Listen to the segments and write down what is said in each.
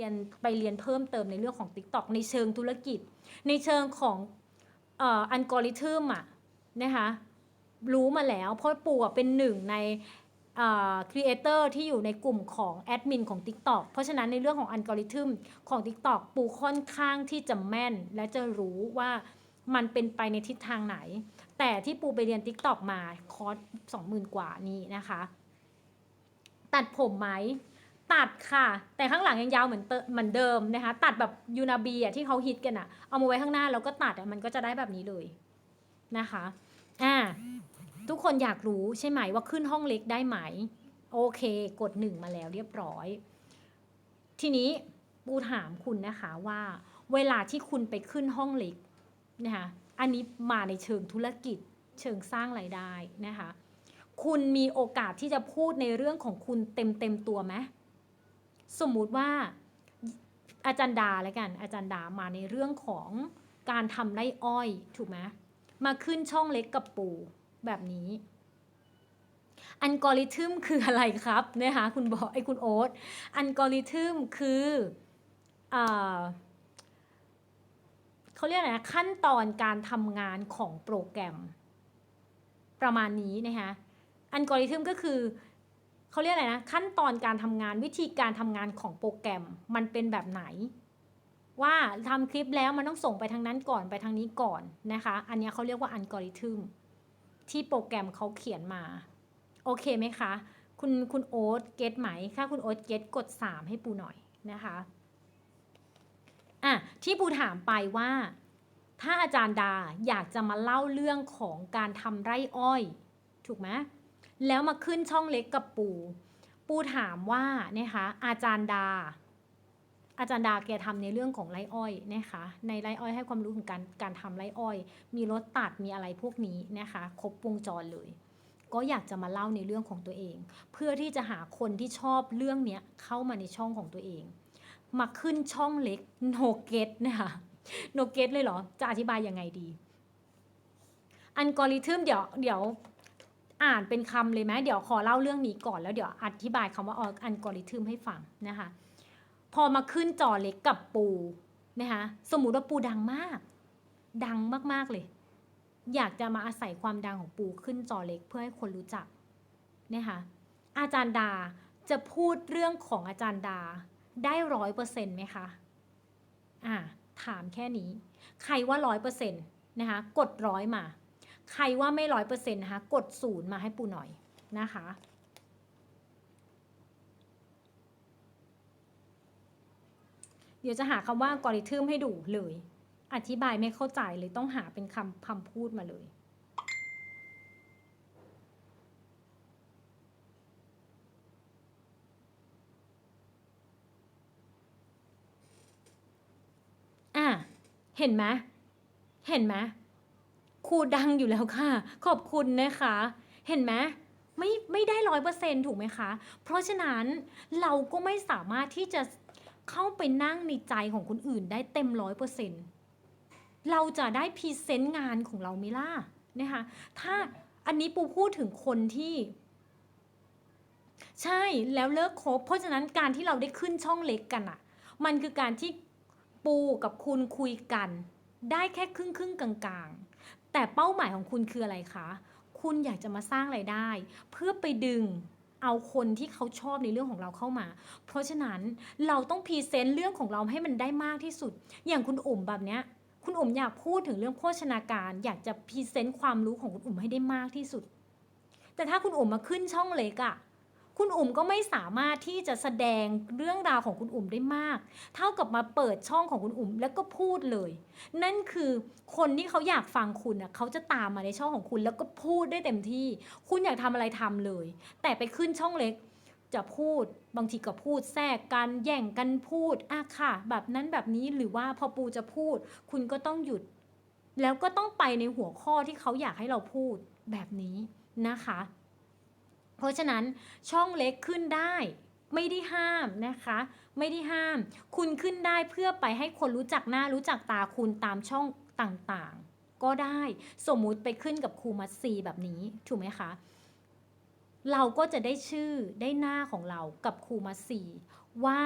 รียนไปเรียนเพิ่มเติมในเรื่องของ TikTok ในเชิงธุรกิจ ในเชิงของอัลกอริทึมอะนะคะรู้มาแล้ว เพราะปู่เป็นหนึ่งในครีเอเตอร์ที่อยู่ในกลุ่มของแอดมินของ TikTok เพราะฉะนั้นในเรื่องของอัลกอริทึมของ TikTok ปูค่อนข้างที่จะแม่น และจะรู้ว่ามันเป็นไปในทิศทางไหน แต่ที่ปูไปเรียน TikTok มาคอร์สสองหมื่นกว่านี่นะคะ ตัดผมไหม ตัดค่ะ แต่ข้างหลังยังยาวเหมือนเตเหมือนเดิมนะคะ ตัดแบบยูนาบีอะที่เขาฮิตกันอะ เอามาไว้ข้างหน้าแล้วก็ตัดอะมันก็จะได้แบบนี้เลยนะคะอ่าทุกคนอยากรู้ใช่ไหมว่าขึ้นห้องเล็กได้ไหม โอเค กดหนึ่งมาแล้วเรียบร้อย ทีนี้ปูถามคุณนะคะว่า เวลาที่คุณไปขึ้นห้องเล็กนะคะอันนี้มาในเชิงธุรกิจเชิงสร้างรายได้นะคะ คุณมีโอกาสที่จะพูดในเรื่องของคุณเต็มเต็มตัวไหม สมมุติว่าอาจารย์ดาแล้วกัน อาจารย์ดามาในเรื่องของการทำไร่อ้อยถูกไหมมาขึ้นช่องเล็กกับปูแบบนี้อัลกอริทึมคืออะไรครับนะคะคุณบอกไอ้คุณโอ๊ตอัลกอริทึมคืออ่เขาเรียกอะไรนะขั้นตอนการทำงานของโปรแกรม ประมาณนี้นะคะอัลกอริทึมก็คือ เขาเรียกอะไรนะ ขั้นตอนการทำงานวิธีการทำงานของโปรแกรมมันเป็นแบบไหน ว่าทำคลิปแล้วมันต้องส่งไปทางนั้นก่อนไปทางนี้ก่อนนะคะ อันนี้เขาเรียกว่าอัลกอริทึมที่โปรแกรมเขาเขียนมา โอเคไหมคะ คุณคุณโอ๊ตเก็ตไหมถ้าคุณโอ๊ตเก็ตกด 3 ให้ปูหน่อยนะคะอะที่ปูถามไปว่า ถ้าอาจารย์ดาอยากจะมาเล่าเรื่องของการทำไร่อ้อย ถูกไหม แล้วมาขึ้นช่องเล็กกับปู ปูถามว่านะคะอาจารย์ดา อาจารย์ดาแกทำในเรื่องของไรอ้อยนะคะในไรอ้อยให้ความรู้ถึงการการทำไรอ้อย มีรถตัดมีอะไรพวกนี้นะคะครบวงจรเลย ก็อยากจะมาเล่าในเรื่องของตัวเอง เพื่อที่จะหาคนที่ชอบเรื่องเนี้ยเข้ามาในช่องของตัวเอง มาขึ้นช่องเล็กโนเกตนะคะโนเกตเลยเหรอจะอธิบายยังไงดีอัลกอริทึมเดี๋ยวเดี๋ยว อ่านเป็นคำเลยไหมเดี๋ยวขอเล่าเรื่องนี้ก่อนแล้วเดี๋ยวอธิบายคำว่าอัลกอริทึมให้ฟังนะคะ พอมาขึ้นจอเล็กกับปูนะคะสมมุติว่าปูดังมาก ดังมากๆเลย อยากจะมาอาศัยความดังของปูขึ้นจอเล็กเพื่อให้คนรู้จักนะคะอาจารย์ดาจะพูดเรื่องของอาจารย์ดาได้ร้อยเปอร์เซ็นต์ไหมคะอ่าถามแค่นี้ ใครว่าร้อยเปอร์เซ็นต์นะคะกดร้อยมา ใครว่าไม่ร้อยเปอร์เซ็นต์นะคะ กดศูนย์มาให้ปูหน่อยนะคะ เดี๋ยวจะหาคำว่ากริทึมให้ดูเลย อธิบายไม่เข้าใจเลยต้องหาเป็นคำคำพูดมาเลยอะเห็นไหมเห็นไหม ครูดังอยู่แล้วค่ะ ขอบคุณนะคะ เห็นไหมไม่ไม่ได้ร้อยเปอร์เซ็นถูกไหมคะ เพราะฉะนั้นเราก็ไม่สามารถที่จะเข้าไปนั่งในใจของคนอื่นได้เต็มร้อยเปอร์เซ็นเราจะได้พรีเซนต์งานของเราไม่ล่ะนะคะถ้าอันนี้ปูพูดถึงคนที่ ใช่แล้วเลิกคบ เพราะฉะนั้นการที่เราได้ขึ้นช่องเล็กกันอะมันคือการที่ปูกับคุณคุยกัน ได้แค่ครึ่งครึ่งๆกลางๆ แต่เป้าหมายของคุณคืออะไรคะ คุณอยากจะมาสร้างไรายได้ เพื่อไปดึงเอาคนที่เขาชอบในเรื่องของเราเข้ามา เพราะฉะนั้นเราต้องพรีเซนต์เรื่องของเราให้มันได้มากที่สุด อย่างคุณอุ๋มแบบเนี้ย คุณอุ๋มอยากพูดถึงเรื่องโภชนาการ อยากจะพรีเซนต์ความรู้ของคุณอุ๋มให้ได้มากที่สุด แต่ถ้าคุณอุ๋มมาขึ้นช่องเล็กอะ คุณอุ๋มก็ไม่สามารถที่จะแสดงเรื่องราวของคุณอุ๋มได้มาก เท่ากับมาเปิดช่องของคุณอุ๋มแล้วก็พูดเลย นั่นคือคนที่เขาอยากฟังคุณน่ะเขาจะตามมาในช่องของคุณแล้วก็พูดได้เต็มที่ คุณอยากทำอะไรทำเลย แต่ไปขึ้นช่องเล็กจะพูดบางทีก็พูดแทรกกันแย่งกันพูดอะค่ะ แบบนั้นแบบนี้หรือว่าพอปูจะพูด คุณก็ต้องหยุด แล้วก็ต้องไปในหัวข้อที่เขาอยากให้เราพูดแบบนี้นะคะ เพราะฉะนั้นช่องเล็กขึ้นได้ไม่ได้ห้ามนะคะ ไม่ได้ห้าม คุณขึ้นได้เพื่อไปให้คนรู้จักหน้ารู้จักตาคุณตามช่องต่างๆ ก็ได้สมมุติไปขึ้นกับครูมัตซีแบบนี้ถูกไหมคะ เราก็จะได้ชื่อได้หน้าของเรากับครูมัตซีว่า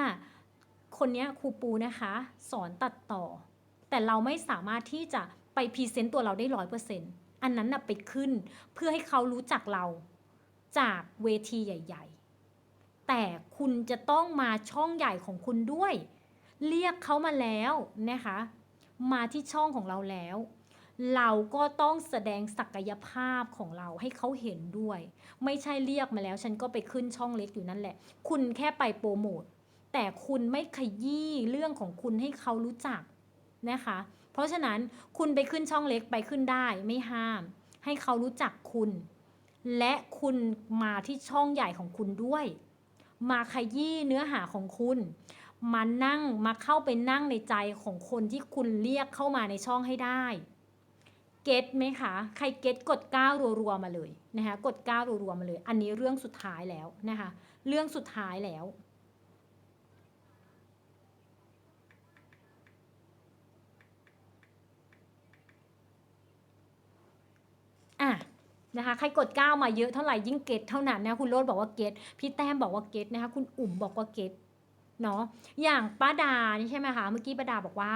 คนนี้ครูปูนะคะ สอนตัดต่อ แต่เราไม่สามารถที่จะไปพรีเซนต์ตัวเราได้ร้อยเปอร์เซ็นต์อันนั้นนะไปขึ้นเพื่อให้เขารู้จักเรา จากเวทีใหญ่ ๆ แต่คุณจะต้องมาช่องใหญ่ของคุณด้วย เรียกเขามาแล้วนะคะ มาที่ช่องของเราแล้ว เราก็ต้องแสดงศักยภาพของเราให้เขาเห็นด้วย ไม่ใช่เรียกมาแล้วฉันก็ไปขึ้นช่องเล็กอยู่นั่นแหละ คุณแค่ไปโปรโมทแต่คุณไม่ขยี้เรื่องของคุณให้เขารู้จักนะคะ เพราะฉะนั้นคุณไปขึ้นช่องเล็กไปขึ้นได้ไม่ห้าม ให้เขารู้จักคุณ และคุณมาที่ช่องใหญ่ของคุณด้วย มาขยี้เนื้อหาของคุณ มานั่งมาเข้าไปนั่งในใจของคนที่คุณเรียกเข้ามาในช่องให้ได้เก็ตไหมคะ ใครเก็ตกดก้าวรัวๆมาเลยนะคะกดก้าวรัวๆมาเลย อันนี้เรื่องสุดท้ายแล้วนะคะเรื่องสุดท้ายแล้วอะ นะคะใครกดก้าวมาเยอะเท่าไหร่ยิ่งเก็ตเท่านั้นนะคุณโรดบอกว่าเก็ตพี่แต้มบอกว่าเก็ตนะคะคุณอุ๋มบอกว่าเก็ตเนาะอย่างป้าดานี่ใช่ไหมคะเมื่อกี้ป้าดาบอกว่า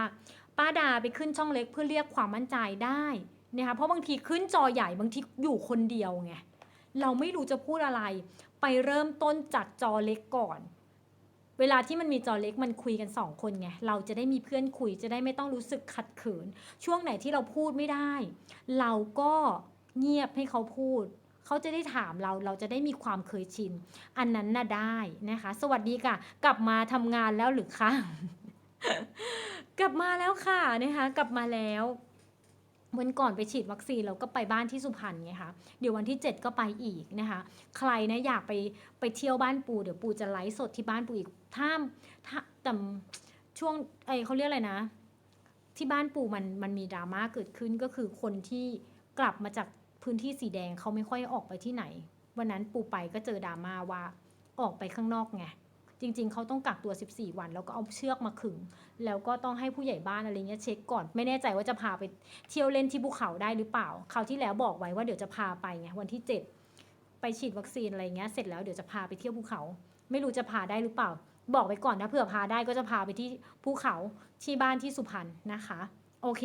ป้าดาไปขึ้นช่องเล็กเพื่อเรียกความมั่นใจได้นะคะเพราะบางทีขึ้นจอใหญ่บางทีอยู่คนเดียวไงเราไม่รู้จะพูดอะไร ไปเริ่มต้นจากจอเล็กก่อน เวลาที่มันมีจอเล็กมันคุยกันสองคนไงเราจะได้มีเพื่อนคุยจะได้ไม่ต้องรู้สึกขัดเขินช่วงไหนที่เราพูดไม่ได้ เราก็ เงียบให้เขาพูด เขาจะได้ถามเราเราจะได้มีความเคยชิน อันนั้นน่ะได้นะคะ สวัสดีค่ะ กลับมาทำงานแล้วหรือคะกลับมาแล้วค่ะนะคะ กลับมาแล้ววันก่อนไปฉีดวัคซีนเราก็ไปบ้านที่สุพรรณไงคะเดี๋ยววันที่ 7 ก็ไปอีกนะคะ ใครนะอยากไปไปเที่ยวบ้านปูเดี๋ยวปูจะไลฟ์สดที่บ้านปูอีกถ้าถ้าแต่ช่วงไอเขาเรียกอะไรนะ ที่บ้านปูมันมันมีดราม่าเกิดขึ้นก็คือคนที่กลับมาจาก พื้นที่สีแดงเขาไม่ค่อยออกไปที่ไหน วันนั้นปูไปก็เจอดราม่าว่าออกไปข้างนอกไงจริง ๆเขาต้องกักตัว 14 วัน แล้วก็เอาเชือกมาขึง แล้วก็ต้องให้ผู้ใหญ่บ้านอะไรเงี้ยเช็คก่อน ไม่แน่ใจว่าจะพาไปเที่ยวเล่นที่ภูเขาได้หรือเปล่าคราวที่แล้วบอกไว้ว่าเดี๋ยวจะพาไปไงวันที่ 7 ไปฉีดวัคซีนอะไรเงี้ยเสร็จแล้วเดี๋ยวจะพาไปเที่ยวภูเขา ไม่รู้จะพาได้หรือเปล่า บอกไว้ก่อนนะเผื่อพาได้ก็จะพาไปที่ภูเขาที่บ้านที่สุพรรณนะคะ โอเค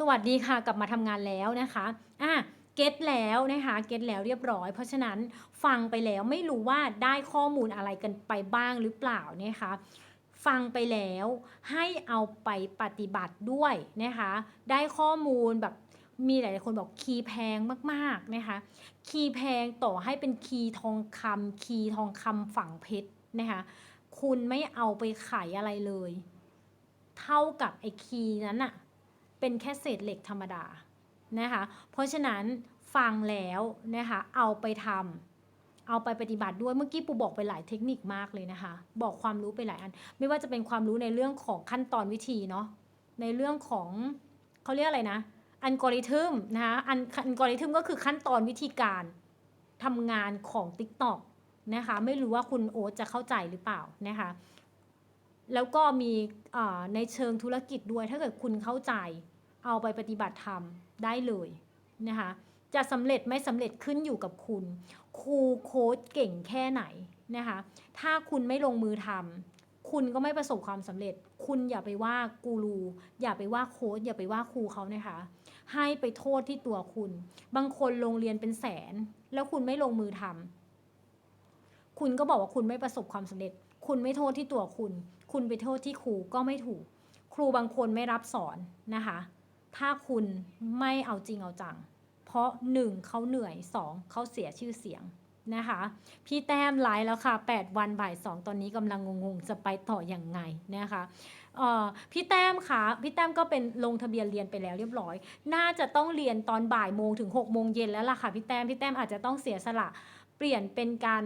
สวัสดีค่ะกลับมาทำงานแล้วนะคะอะเก็ตแล้วนะคะเก็ตแล้วเรียบร้อย เพราะฉะนั้นฟังไปแล้วไม่รู้ว่าได้ข้อมูลอะไรกันไปบ้างหรือเปล่านะคะฟังไปแล้วให้เอาไปปฏิบัติด้วยนะคะได้ข้อมูลแบบมีหลาย ๆ คนบอกคีย์แพงมาก ๆ นะคะ คีย์แพงต่อให้เป็นคีย์ทองคำคีย์ทองคำฝังเพชรนะคะ คุณไม่เอาไปขายอะไรเลย เท่ากับไอ้คีย์นั้นอะ เป็นแค่เศษเหล็กธรรมดานะคะเพราะฉะนั้นฟังแล้วนะคะเอาไปทำเอาไปปฏิบัติด้วยเมื่อกี้ปูบอกไปหลายเทคนิคมากเลยนะคะ บอกความรู้ไปหลายอัน ไม่ว่าจะเป็นความรู้ในเรื่องของขั้นตอนวิธีเนาะในเรื่องของเขาเรียกอะไรนะอัลกอริทึมนะคะอันอัลกอริทึมก็คือขั้นตอนวิธีการทำงานของ TikTok นะคะไม่รู้ว่าคุณโอ๊ตจะเข้าใจหรือเปล่านะคะแล้วก็มีในเชิงธุรกิจด้วยถ้าเกิดคุณเข้าใจ เอาไปปฏิบัติธรรมได้เลยนะคะจะสำเร็จไม่สำเร็จขึ้นอยู่กับคุณ ครูโค้ชเก่งแค่ไหนนะคะถ้าคุณไม่ลงมือทำคุณก็ไม่ประสบความสำเร็จ คุณอย่าไปว่ากูรูอย่าไปว่าโค้ชอย่าไปว่าครูเขานะคะให้ไปโทษที่ตัวคุณ บางคนลงเรียนเป็นแสน แล้วคุณไม่ลงมือทำคุณก็บอกว่าคุณไม่ประสบความสำเร็จ คุณไม่โทษที่ตัวคุณ คุณไปโทษที่ครูก็ไม่ถูก ครูบางคนไม่รับสอนนะคะ ถ้าคุณไม่เอาจริงเอาจัง เพราะหนึ่งเขาเหนื่อยสองเขาเสียชื่อเสียงนะคะ พี่แต้มไลฟ์แล้วค่ะ 8 วันบ่ายสองตอนนี้กำลังงงๆ จะไปต่ออยังไงนะคะพี่แต้มคะพี่แต้มก็เป็นลงทะเบียนเรียนไปแล้วเรียบร้อย น่าจะต้องเรียนตอนบ่ายโมงถึง6โมงเย็นแล้วล่ะค่ะพี่แต้มพี่แต้มอาจจะต้องเสียสละเปลี่ยนเป็นการ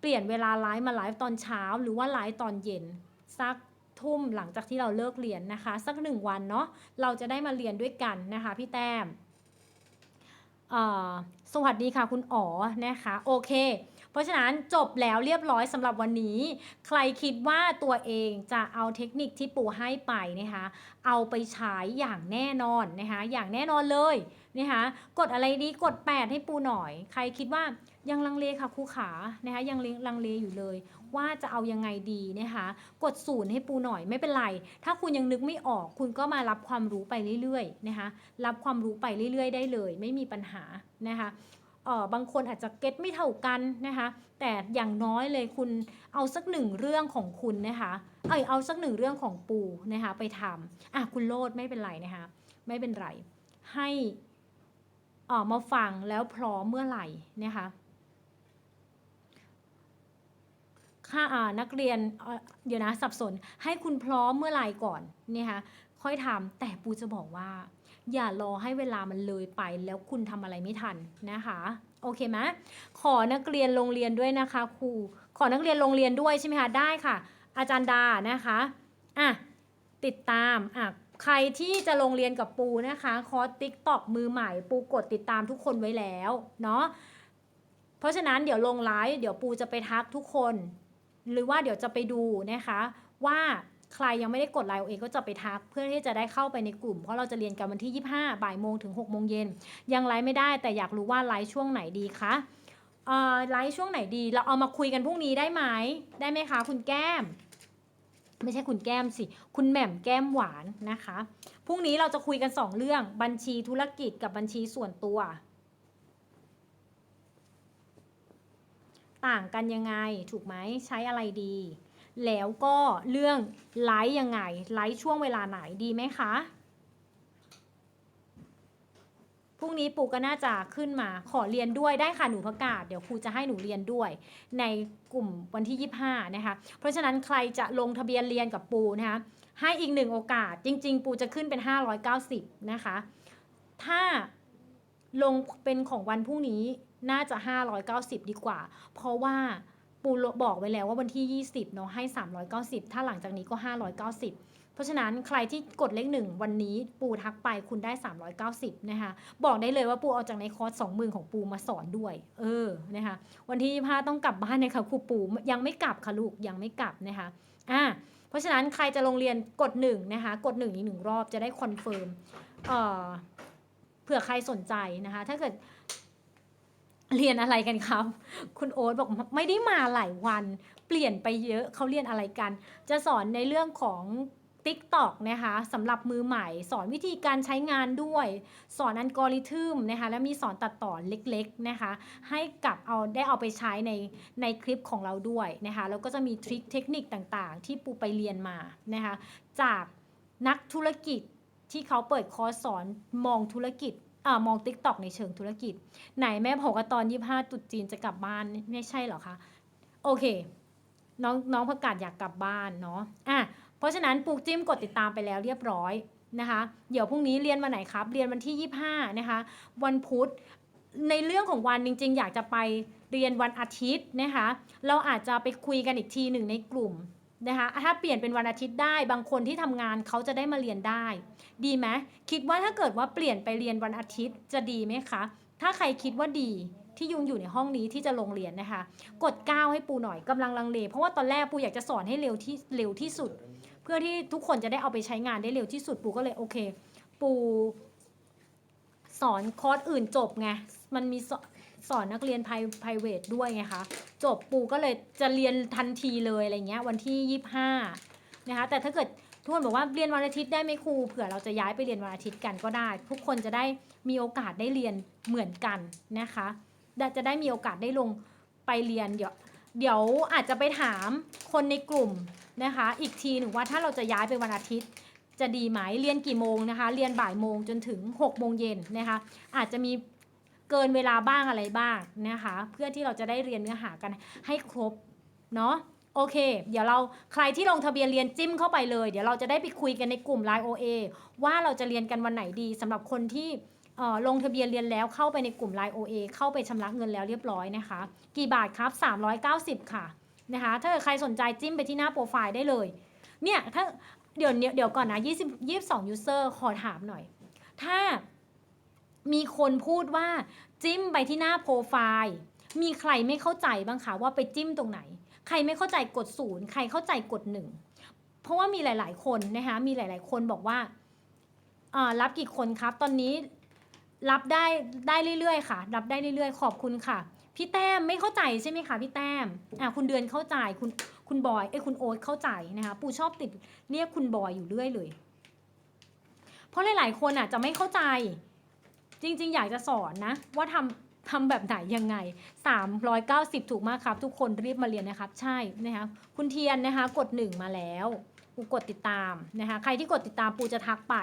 เปลี่ยนเวลาไลฟ์มาไลฟ์ตอนเช้า หรือว่าไลฟ์ตอนเย็นสัก ทุ่มหลังจากที่เราเลิกเรียนนะคะ สักหนึ่งวันเนาะเราจะได้มาเรียนด้วยกันนะคะพี่แต้มสวัสดีค่ะคุณอ๋อนะคะโอเค เพราะฉะนั้นจบแล้วเรียบร้อยสำหรับวันนี้ ใครคิดว่าตัวเองจะเอาเทคนิคที่ปูให้ไปนะคะเอาไปใช้อย่างแน่นอนนะคะอย่างแน่นอนเลยนะคะกดอะไรดีกด 8 ให้ปูหน่อย ใครคิดว่ายังลังเลค่ะครูขานะคะยังลังเลอยู่เลย ว่าจะเอายังไงดีนะคะกดศูนย์ให้ปูหน่อยไม่เป็นไร ถ้าคุณยังนึกไม่ออก คุณก็มารับความรู้ไปเรื่อยๆนะคะรับความรู้ไปเรื่อย ๆ ได้เลย ไม่มีปัญหานะคะ บางคนอาจจะเก็ตไม่เท่ากันนะคะ แต่อย่างน้อยเลยคุณเอาสักหนึ่งเรื่องของคุณนะคะ เอยเอาสักหนึ่งเรื่องของปูนะคะไปทำอะคุณโลดไม่เป็นไรนะคะ ไม่เป็นไร ให้เออมาฟังแล้วพร้อมเมื่อไหร่นะคะค่าอ่านักเรียนเอ่อเดี๋ยวนะสับสนให้คุณพร้อมเมื่อไหร่ก่อนนะคะค่อยทำแต่ปูจะบอกว่า อย่ารอให้เวลามันเลยไปแล้วคุณทำอะไรไม่ทันนะคะโอเคไหมขอนักเรียนโรงเรียนด้วยนะคะครูขอนักเรียนโรงเรียนด้วยใช่ไหมคะได้ค่ะ อาจารย์ดานะคะอะติดตามอะใครที่จะลงเรียนกับปูนะคะคอร์สติ๊กตอกมือใหม่ ปูกดติดตามทุกคนไว้แล้วเนาะเพราะฉะนั้นเดี๋ยวลงไลฟ์เดี๋ยวปูจะไปทักทุกคน หรือว่าเดี๋ยวจะไปดูนะคะว่า ใครยังไม่ได้กดไลน์โอเอก็จะไปทัก เพื่อที่จะได้เข้าไปในกลุ่ม เพราะเราจะเรียนกันวันที่ 25 บ่ายโมงถึง6โมงเย็นยังไลฟ์ไม่ได้แต่อยากรู้ว่าไลฟ์ช่วงไหนดีคะอ่อไลฟ์ช่วงไหนดีเราเอามาคุยกันพรุ่งนี้ได้ไหมได้ไหมคะ คุณแก้ม ไม่ใช่คุณแก้มสิ คุณแหม่มแก้มหวานนะคะพรุ่งนี้เราจะคุยกัน 2 เรื่องบัญชีธุรกิจกับบัญชีส่วนตัว ต่างกันยังไงถูกไหมใช้อะไรดี แล้วก็เรื่องไลฟ์ยังไง ไลฟ์ช่วงเวลาไหนดีไหมคะ พรุ่งนี้ปู่ก็น่าจะขึ้นมาขอเรียนด้วยได้ค่ะหนูประกาศ เดี๋ยวครูจะให้หนูเรียนด้วย ในกลุ่มวันที่ 25 นะคะ เพราะฉะนั้นใครจะลงทะเบียนเรียนกับปูนะคะ ให้อีกหนึ่งโอกาส จริง ๆ ปูจะขึ้นเป็น 590 นะคะ ถ้าลงเป็นของวันพรุ่งนี้น่าจะ 590 ดีกว่า เพราะว่า ปูบอกไว้แล้วว่าวันที่ 20เนาะให้ 390 ถ้าหลังจากนี้ก็ 590 เพราะฉะนั้นใครที่กดเลขหนึ่งวันนี้ปูทักไปคุณได้ 390 นะคะ บอกได้เลยว่าปูเอาจากในคอร์ส20,000 ของปูมาสอนด้วย เออนะคะวันที่ 25 ต้องกลับบ้านนะคะครูปูยังไม่กลับค่ะลูกยังไม่กลับนะคะอ่าเพราะฉะนั้นใครจะลงเรียนกดหนึ่งนะคะกดหนึ่งอีกหนึ่งรอบจะได้คอนเฟิร์มเอ่อเผื่อใครสนใจนะคะ ถ้าเกิด เรียนอะไรกันครับ คุณโอ๊ตบอกไม่ได้มาหลายวัน เปลี่ยนไปเยอะเขาเรียนอะไรกัน จะสอนในเรื่องของ TikTok นะคะสำหรับมือใหม่ สอนวิธีการใช้งานด้วย สอนอัลกอริทึมนะคะและมีสอนตัดต่อเล็กๆนะคะให้กับเอาได้เอาไปใช้ในในคลิปของเราด้วยนะคะแล้วก็จะมีทริคเทคนิคต่างๆ ที่ปูไปเรียนมานะคะจากนักธุรกิจที่เขาเปิดคอร์สสอนมองธุรกิจ อมอง TikTok ในเชิงธุรกิจ ไหนแม่บอกว่าตอน25ตรุษจีนจะกลับบ้านไม่ใช่เหรอคะโอเค น้องน้องประกาศอยากกลับบ้านเนาะอะเพราะฉะนั้นปลูกจิ้มกดติดตามไปแล้วเรียบร้อยนะคะ เดี๋ยวพรุ่งนี้เรียนวันไหนครับ เรียนวันที่ 25 นะคะ วันพุธในเรื่องของวันจริง ๆ อยากจะไปเรียนวันอาทิตย์นะคะ เราอาจจะไปคุยกันอีกทีหนึ่งในกลุ่ม นะคะถ้าเปลี่ยนเป็นวันอาทิตย์ได้บางคนที่ทำงานเขาจะได้มาเรียนได้ ดีไหมคิดว่าถ้าเกิดว่าเปลี่ยนไปเรียนวันอาทิตย์จะดีไหมคะ ถ้าใครคิดว่าดีที่ยุงอยู่ในห้องนี้ที่จะลงเรียนนะคะ กด9ให้ปูหน่อยกำลังลังเล เพราะว่าตอนแรกปูอยากจะสอนให้เร็วที่เร็วที่สุด เพื่อที่ทุกคนจะได้เอาไปใช้งานได้เร็วที่สุดปูก็เลยโอเค ปูสอนคอร์สอื่นจบไงมันมี สอนนักเรียน pri- private ด้วยไงคะจบปูก็เลยจะเรียนทันทีเลยอะไรเงี้ยวันที่ 25นะคะแต่ถ้าเกิดทุกคนบอกว่าเรียนวันอาทิตย์ได้ไหมครูเผื่อเราจะย้ายไปเรียนวันอาทิตย์กันก็ได้ ทุกคนจะได้มีโอกาสได้เรียนเหมือนกันนะคะและจะได้มีโอกาสได้ลงไปเรียนเดี๋ยวเดี๋ยวอาจจะไปถามคนในกลุ่มนะคะ อีกทีหนึ่งว่าถ้าเราจะย้ายไปวันอาทิตย์ จะดีไหมเรียนกี่โมงนะคะ เรียนบ่ายโมงจนถึง6โมงเย็นนะคะ อาจจะมี เกินเวลาบ้างอะไรบ้างนะคะ เพื่อที่เราจะได้เรียนเนื้อหากันให้ครบเนาะโอเค เดี๋ยวเราใครที่ลงทะเบียนเรียนจิ้มเข้าไปเลย เดี๋ยวเราจะได้ไปคุยกันในกลุ่ม Line OA ว่าเราจะเรียนกันวันไหนดีสำหรับคนที่ลงทะเบียนเรียนแล้วเข้าไปในกลุ่ม Line OA เข้าไปชำระเงินแล้วเรียบร้อยนะคะ กี่บาทครับ 390 ค่ะนะคะถ้าใครสนใจจิ้มไปที่หน้าโปรไฟล์ได้เลยเนี่ยถ้าเดี๋ยวเดี๋ยวก่อนนะ20 22 user ขอถามหน่อย ถ้า มีคนพูดว่าจิ้มไปที่หน้าโปรไฟล์มีใครไม่เข้าใจบ้างคะว่าไปจิ้มตรงไหน ใครไม่เข้าใจกดศูนย์ใครเข้าใจกดหนึ่งเพราะว่ามีหลาย ๆ คนนะคะมีหลาย ๆ คนบอกว่ารับกี่คนครับ ตอนนี้รับได้ได้เรื่อย ๆ ค่ะ รับได้เรื่อยๆ ขอบคุณค่ะ พี่แต้มไม่เข้าใจใช่ไหมคะพี่แต้มอ่าคุณเดือนเข้าใจคุณคุณบอยเอ้ยคุณโอ๊ตเข้าใจนะคะปูชอบติดเรียกคุณบอยอยู่เรื่อยเลย เพราะหลาย ๆ คนอะจะไม่เข้าใจ จริง ๆ อยากจะสอนนะ ว่าทำทำแบบไหนยังไง 390 ถูกมากครับ ทุกคนรีบมาเรียนนะครับ ใช่นะคะคุณเทียนนะคะ กดหนึ่งมาแล้วปูกดติดตามนะคะใครที่กดติดตามปูจะทักไป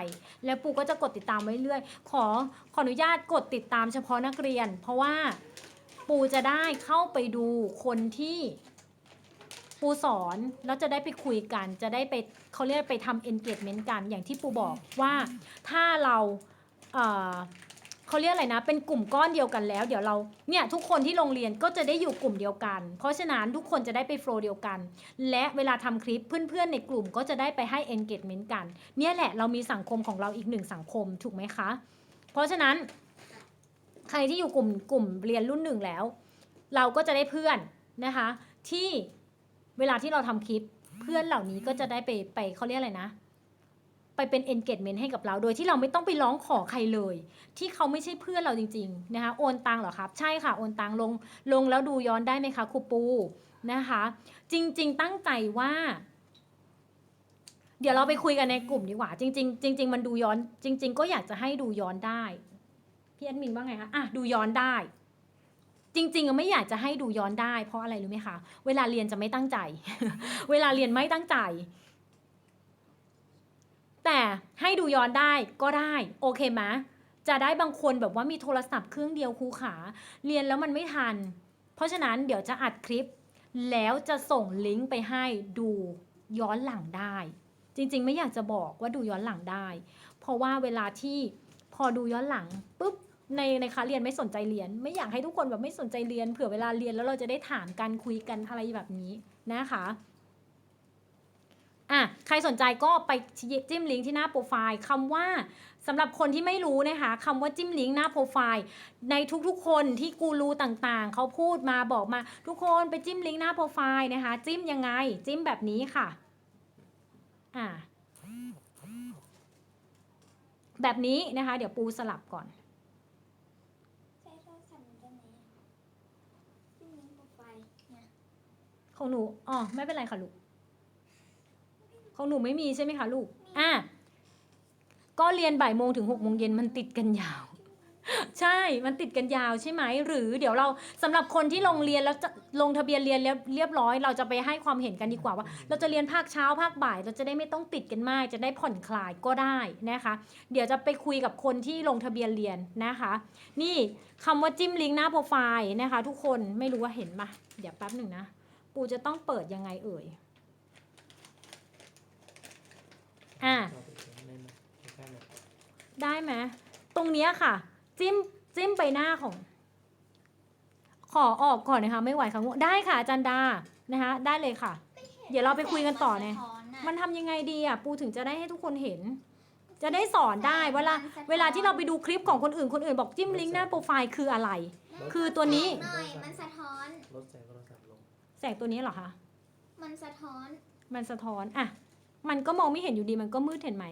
แล้วปูก็จะกดติดตามไว้เรื่อยขอขออนุญาตกดติดตามเฉพาะนักเรียน เพราะว่าปูจะได้เข้าไปดูคนที่ปูสอนแล้วจะได้ไปคุยกัน จะได้ไปเขาเรียกไปทำ engagement กันอย่างที่ปูบอกว่าถ้าเราเเขาเรียกอะไรนะ เป็นกลุ่มก้อนเดียวกันแล้ว เดี๋ยวเราเนี่ยทุกคนที่โรงเรียนก็จะได้อยู่กลุ่มเดียวกัน เพราะฉะนั้นทุกคนจะได้ไปโฟล์เดียวกัน และเวลาทำคลิปเพื่อนๆในกลุ่มก็จะได้ไปให้ engagement กัน เนี่ยแหละเรามีสังคมของเราอีกหนึ่งสังคมถูกไหมคะ เพราะฉะนั้น ใครที่อยู่กลุ่มกลุ่มเรียนรุ่นหนึ่งแล้ว เราก็จะได้เพื่อนนะคะที่เวลาที่เราทำคลิป เพื่อนเหล่านี้ก็จะได้ไปไปเขาเรียกอะไรนะ ไปเป็น engagement ให้กับเรา โดยที่เราไม่ต้องไปร้องขอใครเลย ที่เขาไม่ใช่เพื่อนเราจริงๆนะคะโอนตังเหรอครับ ใช่ค่ะโอนตังลงลงแล้วดูย้อนได้ไหมคะครูปูนะคะ จริง ๆ ตั้งใจว่า เดี๋ยวเราไปคุยกันในกลุ่มดีกว่า จริง ๆ จริง ๆ มันดูย้อน จริง ๆ ก็อยากจะให้ดูย้อนได้พี่แอดมินว่าไงคะอะดูย้อนได้ จริงๆไม่อยากจะให้ดูย้อนได้ เพราะอะไรรู้ไหมคะเวลาเรียนจะไม่ตั้งใจ เวลาเรียนไม่ตั้งใจ แต่ให้ดูย้อนได้ก็ได้ โอเคไหมจะได้บางคนแบบว่ามีโทรศัพท์เครื่องเดียวครูขา เรียนแล้วมันไม่ทัน เพราะฉะนั้นเดี๋ยวจะอัดคลิป แล้วจะส่งลิงก์ไปให้ดูย้อนหลังได้ จริงๆ ไม่อยากจะบอกว่าดูย้อนหลังได้ เพราะว่าเวลาที่พอดูย้อนหลังปุ๊บในในคะเรียนไม่สนใจเรียน ไม่อยากให้ทุกคนแบบไม่สนใจเรียน เผื่อเวลาเรียนแล้วเราจะได้ถามกันคุยกันอะไรแบบนี้นะคะ อะใครสนใจก็ไปจิ้มลิงก์ที่หน้าโปรไฟล์คำว่าสำหรับคนที่ไม่รู้นะคะคำว่าจิ้มลิงก์หน้าโปรไฟล์ ในทุกๆ คนที่กูรูต่างๆ เขาพูดมาบอกมาทุกคนไปจิ้มลิงก์หน้าโปรไฟล์นะคะ จิ้มยังไง จิ้มแบบนี้ค่ะอะแบบนี้นะคะ เดี๋ยวปูสลับก่อนใช้โทรศัพท์หนูได้ไหมที่มีโปรไฟล์เนี่ยของหนูอ๋อไม่เป็นไรค่ะลูก ของหนูไม่มีใช่ไหมคะลูกอะก็เรียนบ่ายโมงถึงหกโมงเย็นมันติดกันยาว ใช่ มันติดกันยาวใช่ไหม หรือเดี๋ยวเราสำหรับคนที่ลงเรียนแล้วจะลงทะเบียนเรียนเรียบเรียบร้อย เราจะไปให้ความเห็นกันดีกว่าว่า เราจะเรียนภาคเช้าภาคบ่าย เราจะได้ไม่ต้องติดกันมาก จะได้ผ่อนคลายก็ได้นะคะ เดี๋ยวจะไปคุยกับคนที่ลงทะเบียนเรียนนะคะ นี่คำว่าจิ้มลิงก์หน้าโปรไฟล์นะคะ ทุกคนไม่รู้ว่าเห็นปะเดี๋ยวแป๊บหนึ่งนะ ปูจะต้องเปิดยังไงเอ่ย อะเราไปเขียนในนั้นใกล้ๆเลยได้ไหมตรงเนี้ยค่ะ จิ้มจิ้มไปหน้าของ ขอออกก่อนนะคะ ไม่ไหวค่ะง่วงได้ค่ะอาจันดานะคะ ได้เลยค่ะ เดี๋ยวเราไปคุยกันต่อเนี่ยสะท้อะมันทำยังไงดีอะปูถึงจะได้ให้ทุกคนเห็น จะได้สอนได้เวลาเวลาที่เราไปดูคลิปของคนอื่นคนอื่นบอกจิ้มลิงก์หน้าโปรไฟล์คืออะไร คือตัวนี้หน่อยมันสะท้อนลดแสงโทรศัพท์ลงแสงตัวนี้เหรอคะมันสะท้อน มันสะท้อนอะ มันก็มองไม่เห็นอยู่ดีมันก็มืดเห็นไหม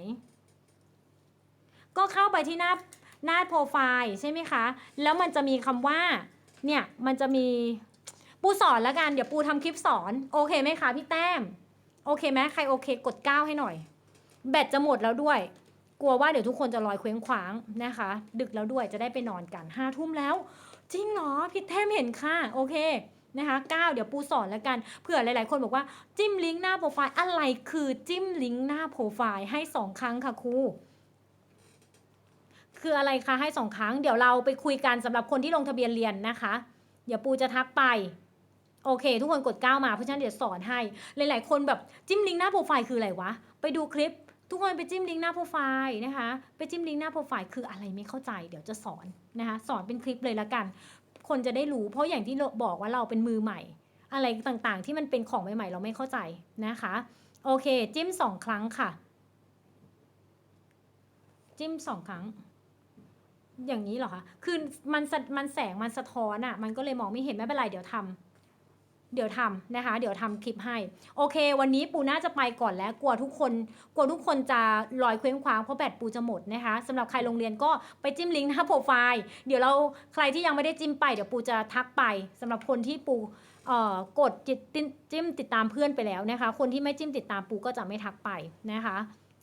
ก็เข้าไปที่หน้าหน้าโปรไฟล์ใช่ไหมคะ แล้วมันจะมีคำว่า เนี่ย มันจะมีปูสอนแล้วกัน เดี๋ยวปูทำคลิปสอน โอเคไหมคะพี่แต้ม โอเคไหมใครโอเค กด 9 ให้หน่อย แบตจะหมดแล้วด้วย กลัวว่าเดี๋ยวทุกคนจะลอยเคว้งคว้างนะคะ ดึกแล้วด้วยจะได้ไปนอนกันห้าทุ่มแล้ว จริงเหรอ พี่แต้มเห็นค่ะ โอเค นะคะ9เดี๋ยวปูสอนแล้วกันเผื่อหลาย ๆ คนบอกว่าจิ้มลิงก์หน้าโปรไฟล์อะไรคือจิ้มลิงก์หน้าโปรไฟล์ให้สองครั้งค่ะครูคืออะไรคะให้สองครั้ง เดี๋ยวเราไปคุยกันสำหรับคนที่ลงทะเบียนเรียนนะคะ เดี๋ยวปูจะทักไปโอเค ทุกคนกด 9 มาเพราะฉะนั้นเดี๋ยวสอนให้ หลาย ๆ คนแบบจิ้มลิงก์หน้าโปรไฟล์คืออะไรวะ ไปดูคลิป ทุกคนไปจิ้มลิงก์หน้าโปรไฟล์นะคะ ไปจิ้มลิงก์หน้าโปรไฟล์คืออะไรไม่เข้าใจ เดี๋ยวจะสอนนะคะ สอนเป็นคลิปเลยละกัน คนจะได้รู้ เพราะอย่างที่บอกว่าเราเป็นมือใหม่ อะไรต่างๆ ที่มันเป็นของใหม่ๆ เราไม่เข้าใจนะคะ โอเค จิ้มสองครั้งค่ะ จิ้มสองครั้ง อย่างนี้เหรอคะ คือมันสะมันแสงมันสะท้อนอะ่ะ มันก็เลยมองไม่เห็นไม่เป็นไรเดี๋ยวทำ เดี๋ยวทำนะคะ เดี๋ยวทำคลิปให้ โอเค วันนี้ปูน่าจะไปก่อนแล้ว กลัวทุกคน กลัวทุกคนจะลอยเคว้งคว้างเพราะแบตปูจะหมดนะคะสำหรับใครโรงเรียนก็ไปจิ้มลิงก์หน้าโปรไฟล์ เดี๋ยวเราใครที่ยังไม่ได้จิ้มไปเดี๋ยวปูจะทักไปสำหรับคนที่ปูกดจิ้มติดตามเพื่อนไปแล้วนะคะ คนที่ไม่จิ้มติดตามปูก็จะไม่ทักไปนะคะ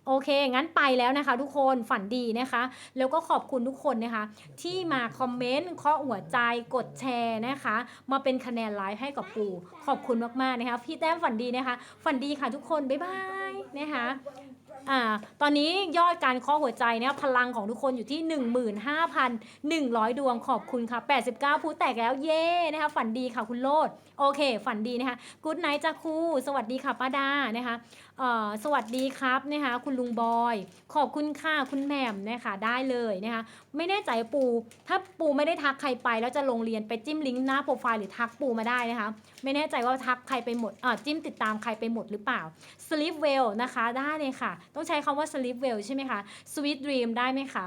โอเค งั้นไปแล้วนะคะทุกคนฝันดีนะคะ แล้วก็ขอบคุณทุกคนนะคะ ที่มาคอมเมนต์เคาะหัวใจกดแชร์นะคะ มาเป็นคะแนนไลฟ์ให้กับปูขอบคุณมากๆนะคะ พี่แต้มฝันดีนะคะ ฝันดีค่ะทุกคน บ๊ายบายนะคะอ่าตอนนี้ยอดการเคาะหัวใจเนี่ยพลังของทุกคนอยู่ที่ 15,100 ดวงขอบคุณค่ะ 89 ผู้แตกแล้วเย้นะคะ ฝันดีค่ะคุณโลด โอเค ฝันดีนะคะ กู๊ดไนท์จ้าครูสวัสดีค่ะป้าดานะคะสวัสดีครับนะคะคุณลุงบอย ขอบคุณค่ะคุณแหม่มนะคะได้เลยนะคะไม่แน่ใจปูถ้าปูไม่ได้ทักใครไป แล้วจะลงเรียนไปจิ้มลิงก์หน้าโปรไฟล์หรือทักปูมาได้นะคะไม่แน่ใจว่าทักใครไปหมดอ่าจิ้มติดตามใครไปหมดหรือเปล่า sleep well นะคะได้เลยค่ะ ต้องใช้คำว่า sleep well ใช่ไหมคะ sweet dream ได้ไหมคะ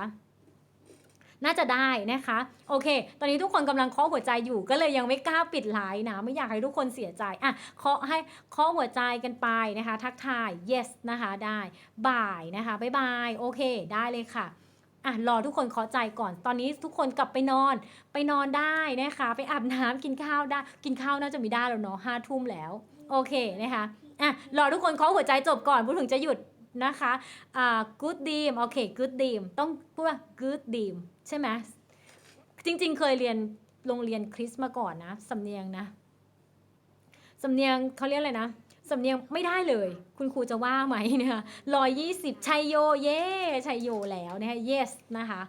น่าจะได้นะคะ โอเค ตอนนี้ทุกคนกำลังเคาะหัวใจอยู่ก็เลยยังไม่กล้าปิดไลน์นะ ไม่อยากให้ทุกคนเสียใจอะเคาะให้เคาะหัวใจกันไปนะคะ ทักทาย yes นะคะได้บ่ายนะคะบ๊ายบายโอเค ได้เลยค่ะอะรอทุกคนเคาะใจก่อน ตอนนี้ทุกคนกลับไปนอน ไปนอนได้นะคะ ไปอาบน้ำกินข้าวได้ กินข้าวน่าจะมีได้แล้วเนาะห้าทุ่มแล้ว โอเคนะคะ อะรอทุกคนเคาะหัวใจจบก่อนพูดถึงจะหยุด นะคะอ่า good dream โอเค good dream ต้องพูดว่า good dream ใช่ไหมจริงๆ เคยเรียนโรงเรียนคริสต์มาก่อนนะ สำเนียงนะ สำเนียงเขาเรียกอะไรนะ สำเนียงไม่ได้เลย คุณครูจะว่าไหมนะคะร้อยยี่สิบชัยโย เย่ชัยโยแล้วนะคะ yes นะคะ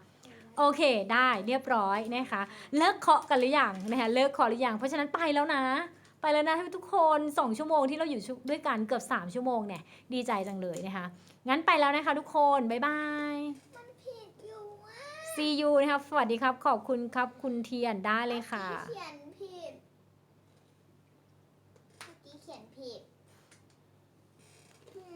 โอเค ได้เรียบร้อยนะคะ เลิกเคาะกันหรือยังนะคะ เลิกเคาะหรือยัง เพราะฉะนั้นไปแล้วนะ ไปแล้วนะทุกคนสองชั่วโมงที่เราอยู่ชุด้วยกันเกือบสามชั่วโมงเนี่ย ดีใจจังเลยนะคะ งั้นไปแล้วนะคะทุกคน บ๊ายบาย มันผิดอยู่อะ see you นะครับ สวัสดีครับ ขอบคุณครับ คุณเทียนได้เลยค่ะ เขียน